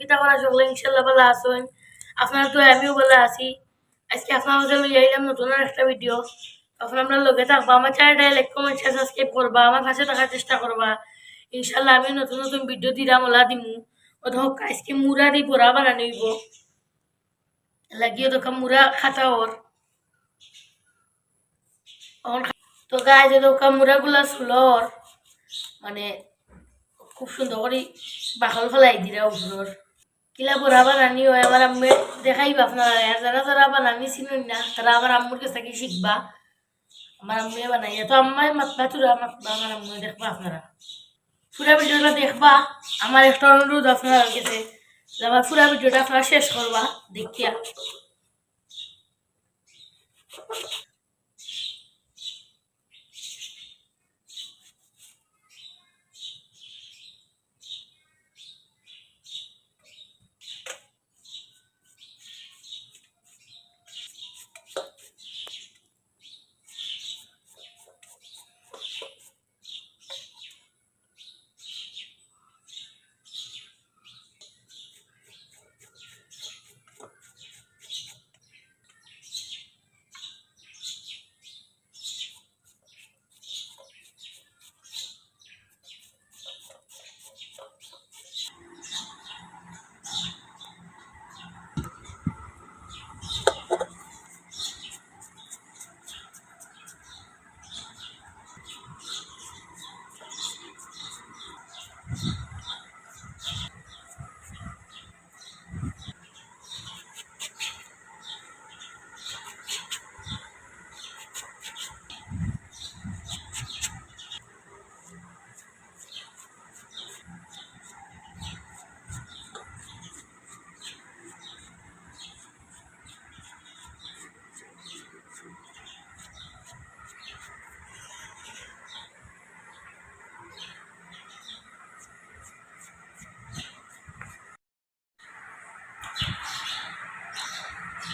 কিতা করা সকলে ইনশাল্লাহ ভালো আসুন আপনার তো আমিও ভালো আছি। আজকে আপনার লইয়া আইলাম নতুন আর একটা ভিডিও তখন আমরা লগে থাকব। আমার চ্যানেলটা লাইক কমেন্ট শেয়ার সাবস্ক্রাইব করবা। আমার পাশে থাকার চেষ্টা করবা। ইনশাল্লাহ আমি নতুন নতুন ভিডিও দিলাম, ওলা দিমু। ও হোক, আজকে মুরা দি বড়া বানানো হইব লাগিয়ে দোকান মুরা খাতা ওর। তো গায়ে যে দোকান মুরাগুলা সুলর মানে খুব সুন্দর করে বাকল ফেলাই দিরা উপর কিলা বড়া বানানি হয় আমার আম্মে দেখাইবা আপনারা আর যারা যারা বানানি চিনুন না তারা আমার আম্মুর কাছে কি শিখবা আমার আম্মে বানাই তো আম্মাই মাতবা তুরা মাতবা আমার আম্মু দেখবা আপনারা। পুরা ভিডিওটা দেখবা আমার একটা অনুরোধ আপনার যে আমার পুরা ভিডিওটা আপনারা শেষ করবা দেখিয়া।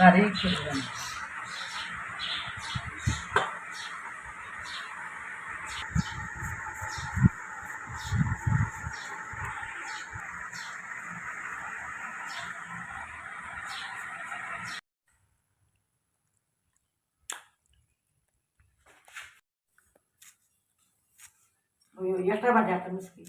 বাড়ি করবেন একটা বাজে একটা মিষ্টি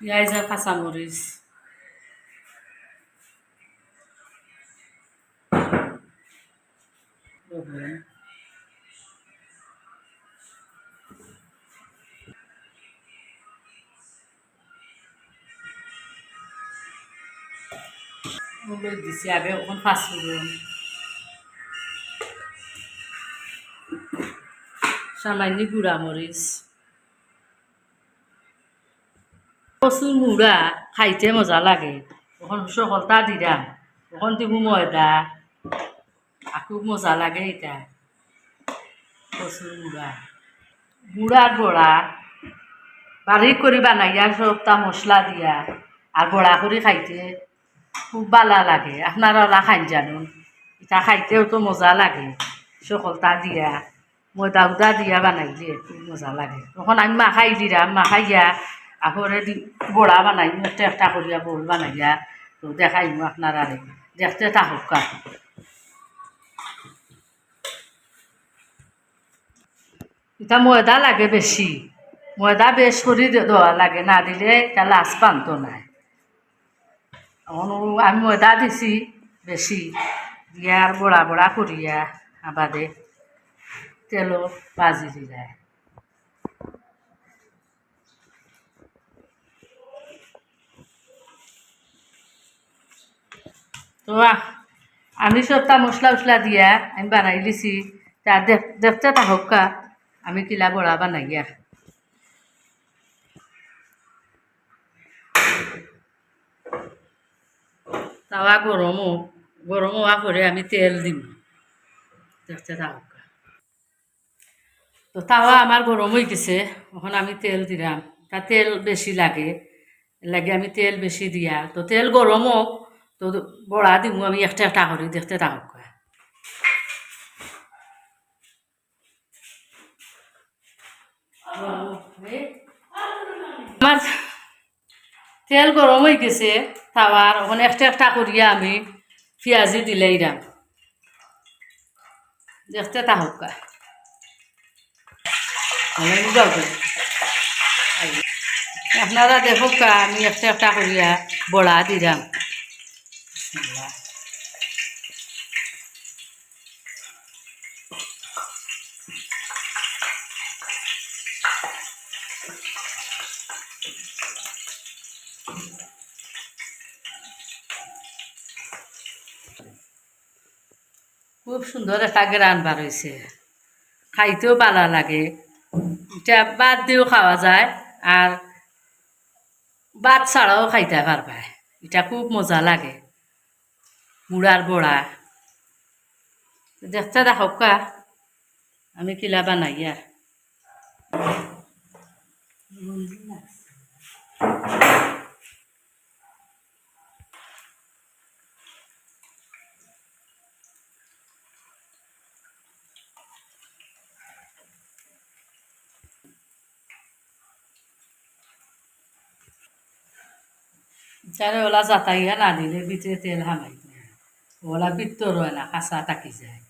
পেঁয়াজ আর কাঁচামরিচ লবণ ওগুলো দিছি, আগে ওখানে ফাঁস করুন সামান্য গুঁড়া মরিচ কচুর মুড়া খাইতে মজা লাগে। তখন সকলটা দিলাম তখন দিব ময়দা। আকু মজা লাগে এটা। কচুর মুড়া। গুড়ার বড়া বারিক করে বানাইয়া সবটা মশলা দিয়া। আর বড়া করে খাইতে খুব বালা লাগে। আপনারা খাই জানুন। এটা খাইতেও তো মজা লাগে। সকলটা দিয়া, ময়দা উদা দিয়া বানাইলে খুব মজা লাগে। তখন আমি মা খাই দিলাম মাখাইয়া আপরে বড়া বানাই একটা করিয়া বড় বানাইয়া তো দেখাইমু আপনারা দেখতে থাকুক এটা ময়দা লাগে বেশি ময়দা বেশ করে দেওয়া লাগে, না দিলে এটা লাজ পান্ত নাই। আমি ময়দা দিছি বেশি ইয়ার বড়া বড়া করিয়া আবাদে তেলও বাজি দিলায় তো আমি সবটা মশলা উসলা দিয়া, আমি বানাই দিছি, তা দেখ- দেখতে থাকা আমি কিলা বড়া বানাইয়া তাওয়া গরমও গরম হওয়া করে আমি তেল দিম। দেখতে তো তাওয়া আমার গরম হয়ে গেছে, এখন আমি তেল দিলাম। তা তেল বেশি লাগে লাগে আমি তেল বেশি দিয়া। তো তেল গরম হোক, তো বড়া দিব আমি একটা একটা করে, দেখতে থাকা। আমার তেল গরম হয়ে গেছে। তাওয়ার ওখানে একটা একটা করিয়া আমি পেঁয়াজি দিলেই রাম দেখতে তাহকা আপনারা দেখুক আমি একটা একটা করিয়া বড়া দিলাম খুব সুন্দর একটা গ্রান বার হয়েছে খাইতেও ভালো লাগে। এটা বাদ দিয়েও খাওয়া যায় আর বাদ ছাড়াও খাইতে পারবা। এটা খুব মজা লাগে। মুড়ার বড়া। দেখতে দেখক কা, আমি কিলা বানাইয়া তারে ওলা যাতাইয়া না দিলে ভিতরে তেল হামাই ওলা ভিতর হয় না কাঁচা টাকি যায়।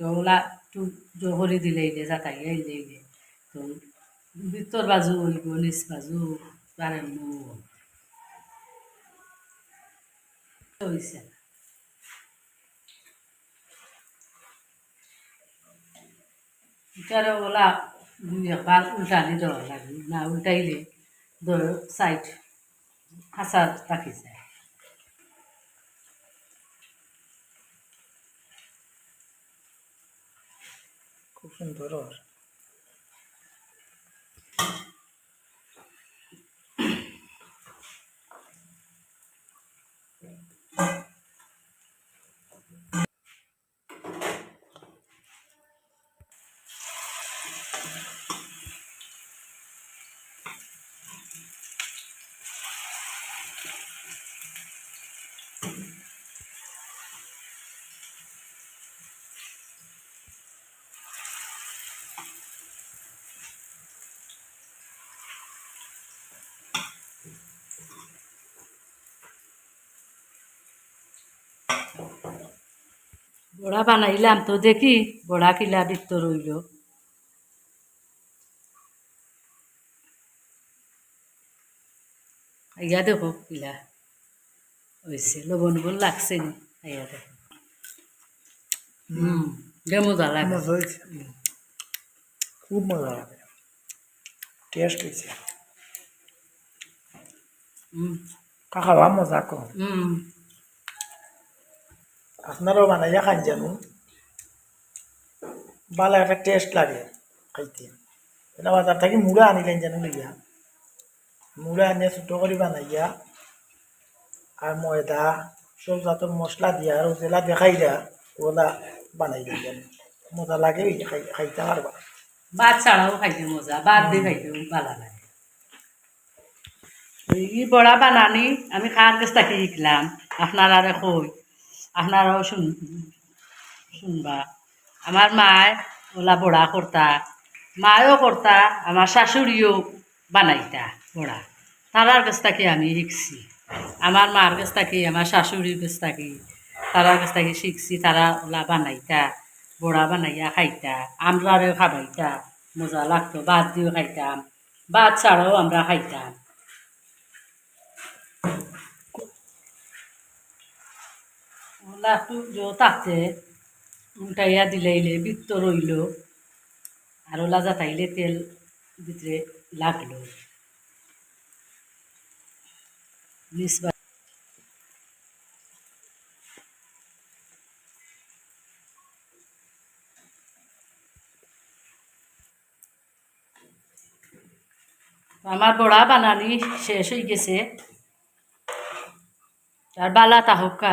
তো ওলা একটু জহরি দিলে ইলে যাতাইয়া ইলে ইলে তো ভিতর বাজু হইব নিচ বাজু তারে হয়েছে ওলা একবার উল্টানি দেওয়া লাগে। না, উল্টাইলে ধর সাইড হাসা রাখি যায় খুব সুন্দর বড়া বানাইলাম তো দেখি বড়া কিলা বৃত্ত রইল। আইয়া দেখো কিলা হয়েছে লবণ লবণ লাগছে নি? আইয়া দেখো। হুম মজা লাগে। খুব মজা লাগে। টেস্ট হয়েছে হুম কাকালা মজা কম হুম আপনারাও বানাইয়া খান জানো। ভালো একটা টেস্ট লাগে খাইতে। এটা বাজার থেকে মুড়া আনিলেন জানো লইয়া। মুড়া আনিয়া ছোটো করে বানাইয়া আর ময়দা সব জাতের মশলা দিয়া আর জেলা দেখাইলা ওলা বানাই দিন জানো। মজা লাগে খাইতে পারবা ভাত ছাড়াও খাইতে মজা ভাত দিয়ে খাইতে ভালো লাগে। এই বড়া বানানি আমি খার কাছ থেকে শিখলাম আপনারা কই? আপনারাও শুন, শুনবা। আমার মায় ওলা বড়া করতা মায়ও করতা আমার শাশুড়িও বানাইতা বড়া। তারার কাছ থেকে আমি শিখছি আমার মার কাছ থেকে আমার শাশুড়ির কাছ থেকে তারার কাছ থেকে শিখছি তারা ওলা বানাইতা, বড়া বানাইয়া খাইতা আমরারেও খাবাইতা, মজা লাগতো, ভাত দিয়েও খাইতাম, ভাত ছাড়াও আমরা খাইতাম। লাটু যো তাতে উল্টাইয়া দিলাইলে বৃত্ত রইল, আর লাজা তাইলে তেল ভিতরে লাগল। আমার বড়া বানানি শেষ হয়ে গেছে। আর বালা তাহকা